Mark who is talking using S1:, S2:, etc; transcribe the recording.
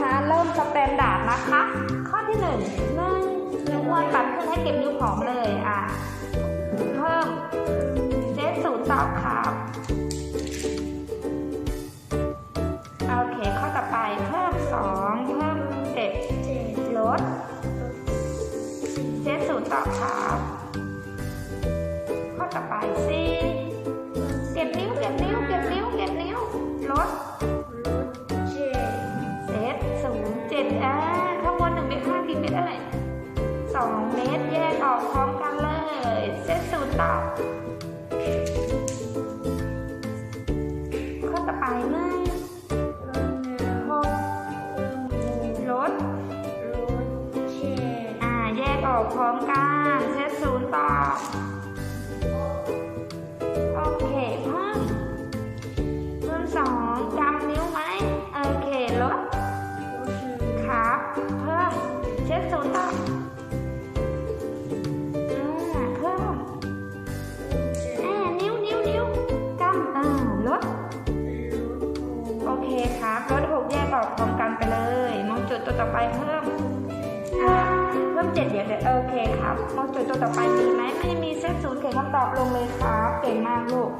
S1: นะคะ เริ่มสแตนดาร์ดนะคะ ข้อที่หนึ่งนึ่งนิ้วอ้วนปัดขึ้นให้เก็บนิ้วผอมเลยอะเพิ่มเซตศูนย์ตอบครับโอเคข้อต่อไปเพิ่มสองเพิ่มเจ็ดลดเซตศูนย์ตอบครับ ออกพร้อมกันเลยเซตศูนย์ตอบข้อต่อไปหนึ่งหกลดอ่าแยกออกพร้อมกันเซตศูนย์ตอบโอเคเพิ่มเพิ่มสองจำนิ้วไหมโอเคลด ตอบพร้อมกันไปเลยมองจุดตัวต่อไปเพิ่มเพิ่มเจ็ดเดี๋ยวเดี๋ยวโอเคครับมองจุดตัวต่อไปมีไหมไม่มีเซตศูนย์เขียนคำตอบลงเลยครับ เก่งมากลูก